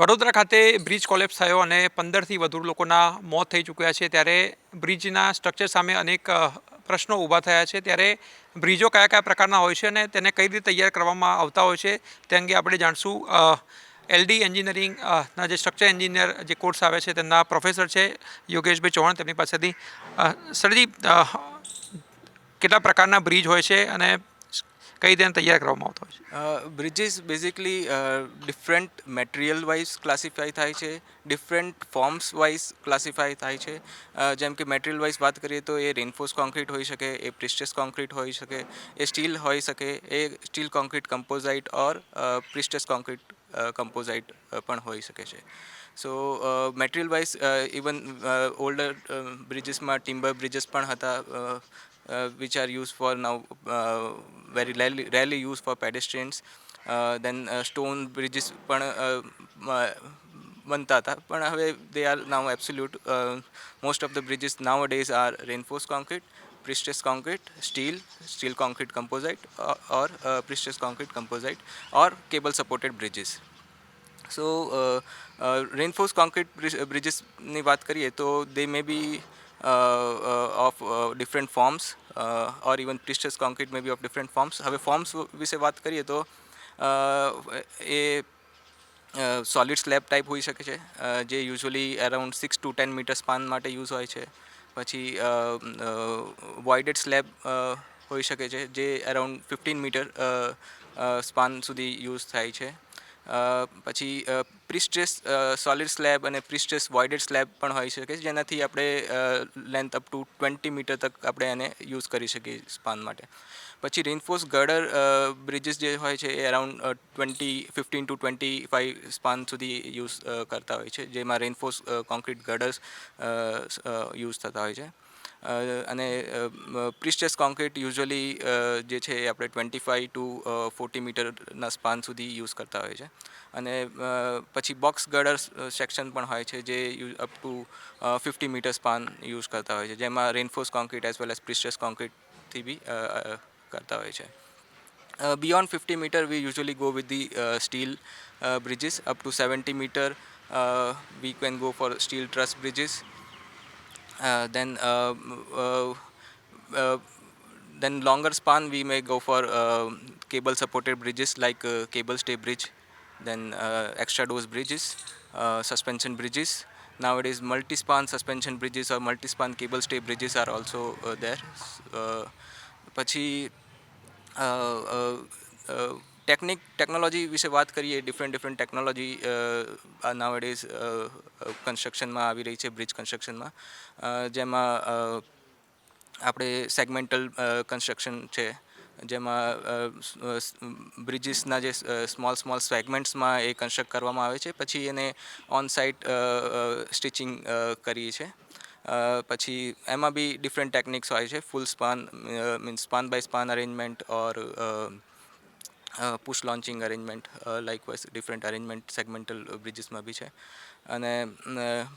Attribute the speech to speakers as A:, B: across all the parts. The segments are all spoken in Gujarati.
A: વડોદરા ખાતે બ્રિજ કોલેપ્સ થયો અને પંદરથી વધુ લોકોના મોત થઈ ચૂક્યા છે. ત્યારે બ્રિજના સ્ટ્રક્ચર સામે અનેક પ્રશ્નો ઊભા થયા છે. ત્યારે બ્રિજો કયા કયા પ્રકારના હોય છે અને તેને કઈ રીતે તૈયાર કરવામાં આવતા હોય છે તે અંગે આપણે જાણશું. એલડી એન્જિનિયરિંગના જે સ્ટ્રક્ચર એન્જિનિયર જે કોર્સ આવે છે તેમના પ્રોફેસર છે યોગેશભાઈ ચૌહાણ તેમની પાસેથી. સરજી કેટલા પ્રકારના બ્રિજ હોય છે અને કઈ રીતે તૈયાર કરવામાં આવતો હોય છે
B: bridges basically different material wise classify થાય છે ડિફરન્ટ ફોર્મ્સ વાઇઝ ક્લાસિફાય થાય છે અ, જેમ કે મટીરિયલ વાઇઝ વાત કરીએ તો એ રેનફોર્સ કોન્ક્રીટ હોઈ શકે એ પ્રિસ્ટેસ કોન્ક્રીટ હોઈ શકે એ સ્ટીલ હોઈ શકે એ steel concrete composite or prestress concrete composite પણ હોઈ શકે છે so material wise even older બ્રિજીસમાં timber bridges પણ હતા which are use for now very rarely rarely use for pedestrians then stone bridges પણ અ, મ- બનતા હતા પણ હવે they are now absolute most of the bridges nowadays are reinforce concrete prestress concrete steel steel concrete composite or prestress concrete composite or cable supported bridges so reinforce concrete બ્રિજીસની વાત કરીએ તો they may be of different forms or even concrete may be of different forms હવે ફોર્મ્સ વિશે વાત કરીએ તો એ સોલિડ સ્લેબ ટાઈપ હોઈ શકે છે જે usually around six to ten metre span માટે યુઝ હોય છે. પછી વોઇડેડ સ્લેબ હોઈ શકે છે, જે અરાઉન્ડ ફિફ્ટીન મીટર સ્પાન સુધી યુઝ થાય છે. પછી પ્રિસ્ટ્રેસ સોલિડ સ્લેબ અને પ્રિસ્ટ્રેસ વોઇડેડ સ્લેબ પણ હોઈ શકે છે, જેનાથી આપણે length up to twenty metre તક આપણે એને યુઝ કરી શકીએ સ્પાન માટે. પછી રેઇનફોર્સ ગર્ડર બ્રિજીસ જે હોય છે, એ around twenty fifteen to twenty five span સુધી યુઝ કરતા હોય છે, જેમાં રેઇનફોર્સ કોન્ક્રીટ ગર્ડર્સ યુઝ થતા હોય છે. અને પ્રિસ્ટેસ કોન્ક્રીટ યુઝ્યુઅલી જે છે એ આપણે ટ્વેન્ટી ફાઇવ ટુ ફોર્ટી મીટરના સ્પાન સુધી યુઝ કરતા હોય છે અને પછી બોક્સ ગર્ડર સેક્શન પણ હોય છે જે up to fifty metre span use કરતા હોય છે જેમાં reinforce concrete as well as prestress કોન્ક્રીટથી બી કરતા હોય છે Uh, beyond 50 meter, we usually go with the uh, steel uh, bridges. Up to 70 meter, uh, we can go. Uh, then, uh, uh, uh, then longer span, we may go for uh, cable supported bridges like uh, cable stay bridge, then uh, extra dose bridges, uh, suspension bridges. Nowadays, multi span suspension bridges or multi span cable stay bridges are also uh, there. Uh, પછી ટેકનિક ટેકનોલોજી વિશે વાત કરીએ ડિફરન્ટ ડિફરન્ટ ટેકનોલોજી નાવડેઝ કન્સ્ટ્રક્શનમાં આવી રહી છે બ્રિજ કન્સ્ટ્રક્શનમાં જેમાં આપણે સેગમેન્ટલ કન્સ્ટ્રક્શન છે. જેમાં બ્રિજીસના જે સ્મોલ સ્મોલ સેગમેન્ટ્સમાં એ કન્સ્ટ્રક્ટ કરવામાં આવે છે. પછી એને ઓન સાઇટ સ્ટિચિંગ કરીએ છીએ પછી એમાં બી ડિફરન્ટ ટેકનિક્સ હોય છે. Full span means span by span arrangement or push launching arrangement like wise different arrangement segmental બ્રિજીસમાં બી છે. અને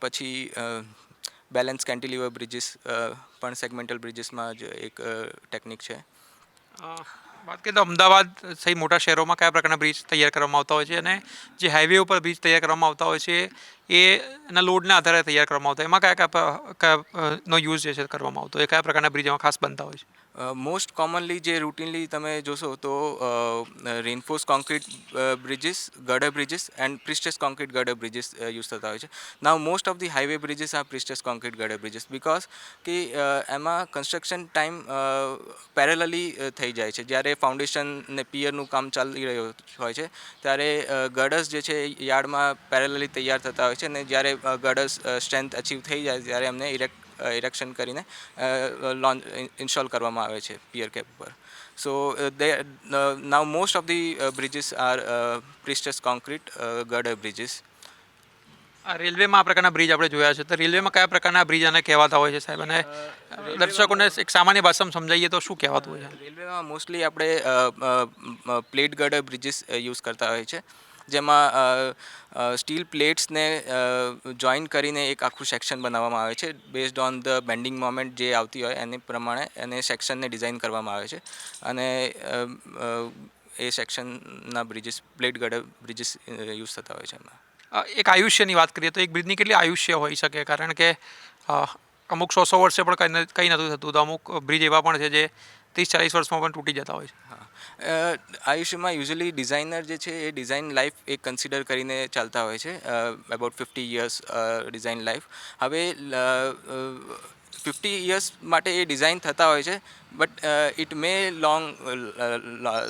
B: પછી બેલેન્સ કેન્ટિલિવર બ્રિજીસ પણ સેગમેન્ટલ બ્રિજીસમાં જ એક ટેકનિક છે.
A: વાત કરીએ તો અમદાવાદ સહી મોટા શહેરોમાં કયા પ્રકારના બ્રિજ તૈયાર કરવામાં આવતા હોય છે અને જે હાઈવે ઉપર બ્રિજ તૈયાર કરવામાં આવતા હોય છે, એ એના લોડના આધારે તૈયાર કરવામાં આવતા હોય એમાં કયા કયા નો યુઝ જે છે કરવામાં આવતો હોય? કયા પ્રકારના બ્રિજ એમાં ખાસ બનતા હોય છે?
B: મોસ્ટ કોમનલી જે રૂટીનલી તમે જોશો તો reinforce concrete bridges girder bridges and prestress concrete girder bridges use થતા હોય છે. Now most of the highway bridges are prestress concrete girder bridges because કે એમાં કન્સ્ટ્રક્શન ટાઈમ પેરેલલી થઈ જાય છે. જ્યારે ફાઉન્ડેશન ને પિયરનું કામ ચાલી રહ્યું હોય છે, ત્યારે ગડર્સ જે છે, યાર્ડમાં પેરેલલી તૈયાર થતા હોય છે અને જ્યારે ગડર્સ સ્ટ્રેન્થ અચીવ થઈ જાય ત્યારે એમને ઇરેક્ટ ઇરેક્શન કરીને લોન્ચ ઇન્સ્ટોલ કરવામાં આવે છે પિયર કેપ પર. So they now most of the bridges are prestress concrete girder bridges
A: આ રેલવેમાં આ પ્રકારના બ્રિજ આપણે જોયા છે. તો રેલવેમાં કયા પ્રકારના બ્રિજ આને કહેવાતા હોય છે સાહેબ? અને દર્શકોને એક સામાન્ય ભાષામાં સમજાવીએ તો શું કહેવાતું હોય છે?
B: રેલવેમાં મોસ્ટલી આપણે પ્લેટ ગર્ડર બ્રિજીસ યુઝ કરતા હોય છે. જેમાં સ્ટીલ પ્લેટ્સને જોઈન કરીને એક આખું સેક્શન બનાવવામાં આવે છે based on the bending moment જે આવતી હોય એને પ્રમાણે એને સેક્શનને ડિઝાઇન કરવામાં આવે છે. અને એ સેક્શનના બ્રિજીસ પ્લેટ ગઢ બ્રિજીસ યુઝ થતા હોય છે એમાં.
A: એક આયુષ્યની વાત કરીએ તો એક બ્રિજની કેટલી આયુષ્ય હોઈ શકે? કારણ કે અમુક સો સો વર્ષે પણ કંઈ કંઈ નથી થતું. તો અમુક બ્રિજ એવા પણ છે જે ત્રીસ ચાલીસ વર્ષમાં પણ તૂટી જતા હોય છે.
B: આયુષ્યમાં યુઝલી ડિઝાઇનર જે છે એ ડિઝાઇન લાઈફ એક કન્સિડર કરીને ચાલતા હોય છે. About fifty years design life. હવે ફિફ્ટી યર્સ માટે એ ડિઝાઇન થતા હોય છે, but it may long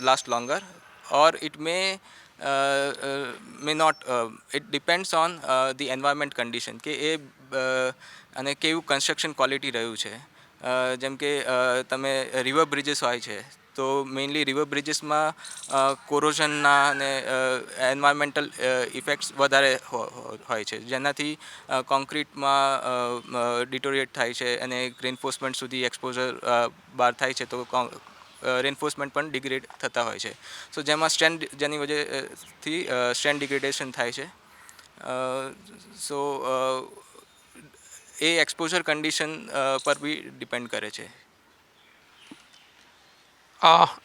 B: last longer or it may may not it depends on the environment condition કે એ અને કેવું કન્સ્ટ્રક્શન ક્વોલિટી રહ્યું છે. જેમ કે તમે રિવર બ્રિજીસ હોય છે, તો મેઇનલી રિવર બ્રિજીસમાં કોરોઝનના અને એન્વાયરમેન્ટલ ઇફેક્ટ્સ વધારે હોય છે. જેનાથી કોન્ક્રીટમાં ડિટોરિએટ થાય છે અને રેન્ફોર્સમેન્ટ સુધી એક્સપોઝર બહાર થાય છે, તો રેન્ફોર્સમેન્ટ પણ ડિગ્રેડ થતા હોય છે. સો જેમાં સ્ટ્રેન્ડ જેની વજહથી સ્ટ્રેન્ડ ડિગ્રેડેશન થાય છે. સો એ એક્સપોઝર કન્ડિશન પર બી ડિપેન્ડ કરે છે.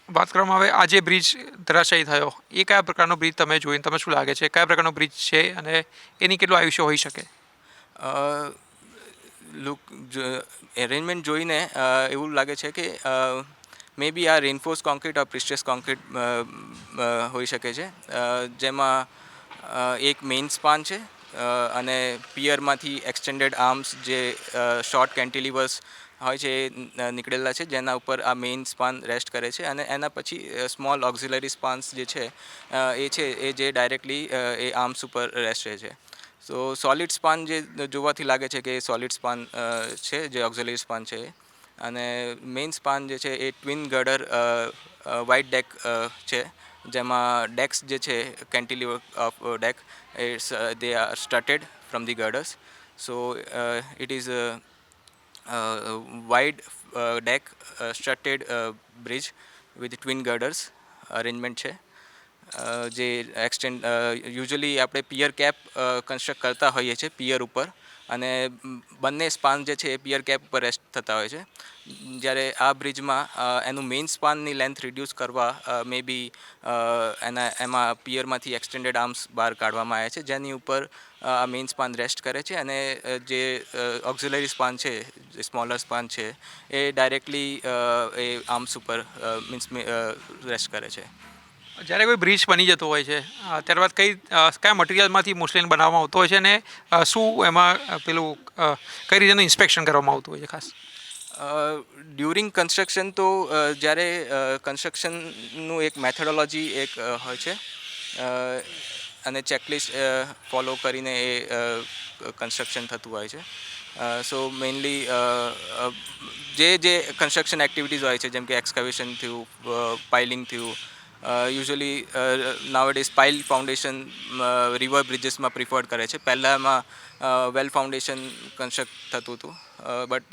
A: વાત કરવામાં આવે આ જે બ્રિજ ધરાશાયી થયો એ કયા પ્રકારનો બ્રિજ તમે જોઈને તમે શું લાગે છે? કયા પ્રકારનો બ્રિજ છે અને એની કેટલું આયુષ્ય હોઈ શકે?
B: લુક એરેન્જમેન્ટ જોઈને એવું લાગે છે કે મે બી આ રેનફોર્સ કોન્ક્રીટ ઓર પ્રિસ્ટેસ કોન્ક્રીટ હોઈ શકે છે. જેમાં એક મેઇન સ્પાન છે અને પિયરમાંથી એક્સટેન્ડેડ આર્મ્સ જે શોર્ટ કેન્ટિલિવર્સ હોય છે, એ નીકળેલા છે, જેના ઉપર આ મેઇન સ્પાન રેસ્ટ કરે છે અને એના પછી સ્મોલ ઓક્ઝિલરી સ્પાન્સ જે છે એ છે, એ જે ડાયરેક્ટલી એ આર્મ્સ ઉપર રેસ્ટ રહે છે સો સોલિડ સ્પાન જે જોવાથી લાગે છે કે એ સોલિડ સ્પાન છે, જે ઓક્ઝિલરી સ્પાન છે. અને મેઇન સ્પાન જે છે એ ટ્વિન ગર્ડર વાઇટ ડેક છે જેમાં ડેક્સ જે છે cantilever of deck it's they are started from the girders so it is wide deck started bridge with twin girders arrangement છે. જે એક્સટેન્ડ યુઝલી આપણે પિયર કેપ કન્સ્ટ્રક્ટ કરતા હોઈએ છીએ પિયર ઉપર. અને બંને સ્પાન જે છે એ પિયર કેપ પર રેસ્ટ થતા હોય છે. જ્યારે આ બ્રિજમાં એનું મેઇન સ્પાનની લેન્થ રિડ્યુસ કરવા મે બી એના, એમાં પિયરમાંથી એક્સટેન્ડેડ આર્મ્સ બહાર કાઢવામાં આવ્યા છે, જેની ઉપર આ મેઇન સ્પાન રેસ્ટ કરે છે અને જે ઓક્ઝિલરી સ્પાન છે, જે સ્મોલર સ્પાન છે, એ ડાયરેક્ટલી એ આર્મ્સ ઉપર મીન્સ રેસ્ટ કરે છે.
A: જ્યારે કોઈ બ્રિજ બની જતો હોય છે ત્યારબાદ કઈ કયા મટીરિયલમાંથી મોસ્ટલી બનાવવામાં આવતો હોય છે અને શું એમાં પેલું કઈ રીતેનું ઇન્સ્પેક્શન કરવામાં આવતું હોય છે ખાસ?
B: ડ્યુરિંગ કન્સ્ટ્રક્શન તો જ્યારે કન્સ્ટ્રક્શનનું એક મેથડોલોજી એક હોય છે અને ચેકલિસ્ટ ફોલો કરીને એ કન્સ્ટ્રક્શન થતું હોય છે. સો મેઇનલી જે જે કન્સ્ટ્રક્શન એક્ટિવિટીઝ હોય છે, જેમ કે એક્સકવેશન થયું પાઇલિંગ થયું usually nowadays pile foundation river બ્રિજીસમાં preferred કરે છે. પહેલાંમાં વેલ ફાઉન્ડેશન કન્સ્ટ્રક્ટ થતું હતું. બટ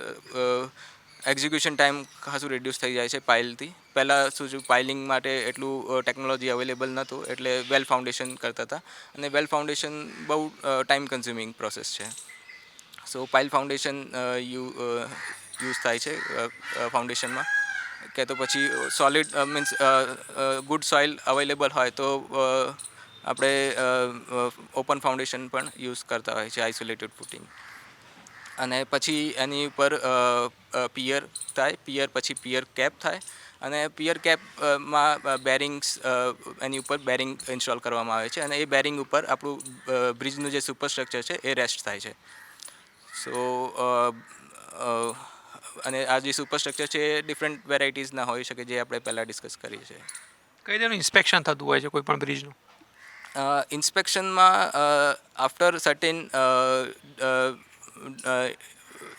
B: એક્ઝિક્યુશન ટાઈમ ખાસું રિડ્યુસ થઈ જાય છે પાઇલથી પહેલાં શું છે પાઇલિંગ માટે એટલું ટેકનોલોજી અવેલેબલ નહોતું, એટલે વેલ ફાઉન્ડેશન કરતા હતા. અને વેલ ફાઉન્ડેશન બહુ ટાઈમ કન્ઝ્યુમિંગ પ્રોસેસ છે. So pile foundation you use થાય છે ફાઉન્ડેશનમાં કે તો પછી solid means good soil available હોય તો આપણે ઓપન ફાઉન્ડેશન પણ યુઝ કરતા હોય છે આઇસોલેટેડ ફૂટિંગ અને પછી એની ઉપર પિયર થાય પિયર પછી પિયર કેપ થાય અને પિયર કેપમાં બેરિંગ્સ એની ઉપર બેરિંગ ઇન્સ્ટોલ કરવામાં આવે છે અને એ બેરિંગ ઉપર આપણું બ્રિજનું જે સુપરસ્ટ્રક્ચર છે એ રેસ્ટ થાય છે. સો અને આ જે સુપરસ્ટ્રક્ચર છે એ ડિફરન્ટ વેરાયટીઝના હોઈ શકે જે આપણે પહેલાં ડિસ્કસ કરીએ છીએ.
A: કઈ રીતેનું ઇન્સ્પેક્શન થતું હોય છે કોઈ પણ બ્રિજનું
B: ઇન્સ્પેક્શનમાં after certain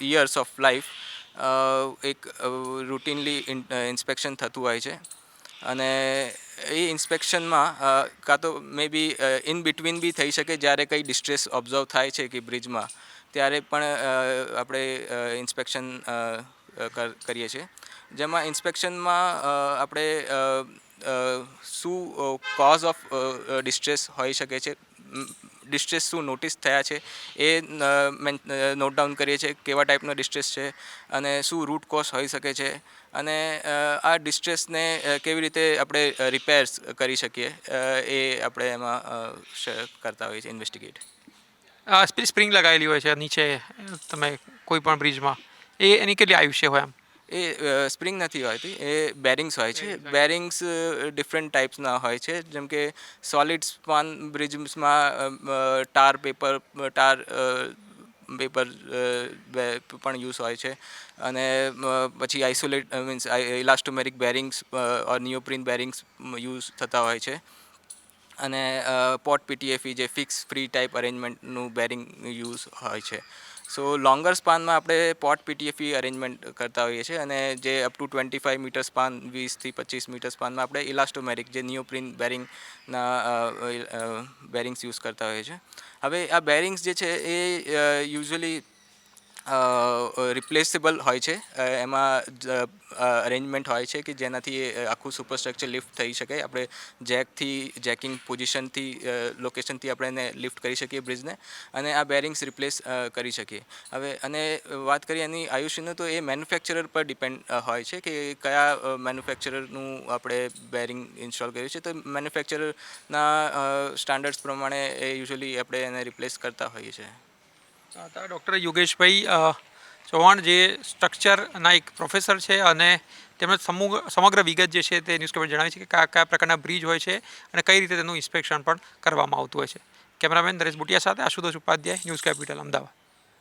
B: years of life એક રૂટીનલી ઇન્સ્પેક્શન થતું હોય છે. અને એ ઇન્સ્પેક્શનમાં કાં તો મે બી ઇન બિટવીન બી થઈ શકે જ્યારે કંઈ ડિસ્ટ્રેસ ઓબ્ઝર્વ થાય છે કે બ્રિજમાં ત્યારે પણ આપણે ઇન્સ્પેક્શન કરીએ છીએ. જેમાં ઇન્સ્પેક્શનમાં આપણે શું કોઝ ઓફ ડિસ્ટ્રેસ હોઈ શકે છે ડિસ્ટ્રેસ શું નોટિસ થયા છે, એ નોટ ડાઉન કરીએ છીએ કેવા ટાઈપનો ડિસ્ટ્રેસ છે અને શું રૂટ કોઝ હોઈ શકે છે અને આ ડિસ્ટ્રેસને કેવી રીતે આપણે રિપેર્સ કરી શકીએ એ આપણે એમાં કરતા હોઈએ છીએ ઇન્વેસ્ટિગેટ
A: સ્પ્રિંગ લગાવેલી હોય છે નીચે તમે કોઈ પણ બ્રિજમાં. એ એની કેટલી આયુષ્ય હોય એમ?
B: એ સ્પ્રિંગ નથી હોતી એ બેરિંગ્સ હોય છે. બેરિંગ્સ ડિફરન્ટ ટાઈપ્સના હોય છે. જેમ કે સોલિડ સ્પાન બ્રિજમાં ટાર પેપર ટાર પેપર પણ યુઝ હોય છે. અને પછી isolate means elastomeric bearings or neoprene bearings use થતા હોય છે. અને પોટ પીટીએફી જે ફિક્સ ફ્રી ટાઈપ અરેન્જમેન્ટનું બેરિંગ યુઝ હોય છે. સો લોંગર સ્પાનમાં આપણે પોટ પીટીએફી અરેન્જમેન્ટ કરતા હોઈએ છીએ અને જે up to twenty five metre span વીસથી પચીસ મીટર સ્પાનમાં આપણે ઇલાસ્ટોમેરિક જે નિયોપ્રિન બેરિંગના બેરિંગ્સ યુઝ કરતા હોઈએ છીએ. હવે આ બેરિંગ્સ જે છે એ યુઝ્યુઅલી રિપ્લેસેબલ હોય છે. એમાં અરેન્જમેન્ટ હોય છે કે જેનાથી આખું સુપરસ્ટ્રક્ચર લિફ્ટ થઈ શકે. આપણે જેકથી જેકિંગ પોઝિશનથી લોકેશનથી આપણે એને લિફ્ટ કરી શકીએ બ્રિજને અને આ બેરિંગ્સ રિપ્લેસ કરી શકીએ. હવે, અને વાત કરીએ એની આયુષ્યનું, તો એ મેન્યુફેક્ચરર પર ડિપેન્ડ હોય છે કે કયા મેન્યુફેક્ચરરનું આપણે બેરિંગ ઇન્સ્ટોલ કર્યું છે. તો મેન્યુફેક્ચરરના સ્ટાન્ડર્ડ્સ પ્રમાણે એ યુઝ્યુઅલી આપણે એને રિપ્લેસ કરતા હોઈએ છીએ.
A: ડૉક્ટર યોગેશભાઈ ચૌહાણ જે સ્ટ્રક્ચરના એક પ્રોફેસર છે અને તેમણે સમૂહ, સમગ્ર વિગત જે છે તે ન્યૂઝપેપર જણાવી છે કે કયા કયા પ્રકારના બ્રિજ હોય છે અને કઈ રીતે તેનું ઇન્સ્પેક્શન પણ કરવામાં આવતું હોય છે. કેમેરામેન નરેશ બુટિયા સાથે આશુતોષ ઉપાધ્યાય ન્યૂઝ કેપિટલ અમદાવાદ.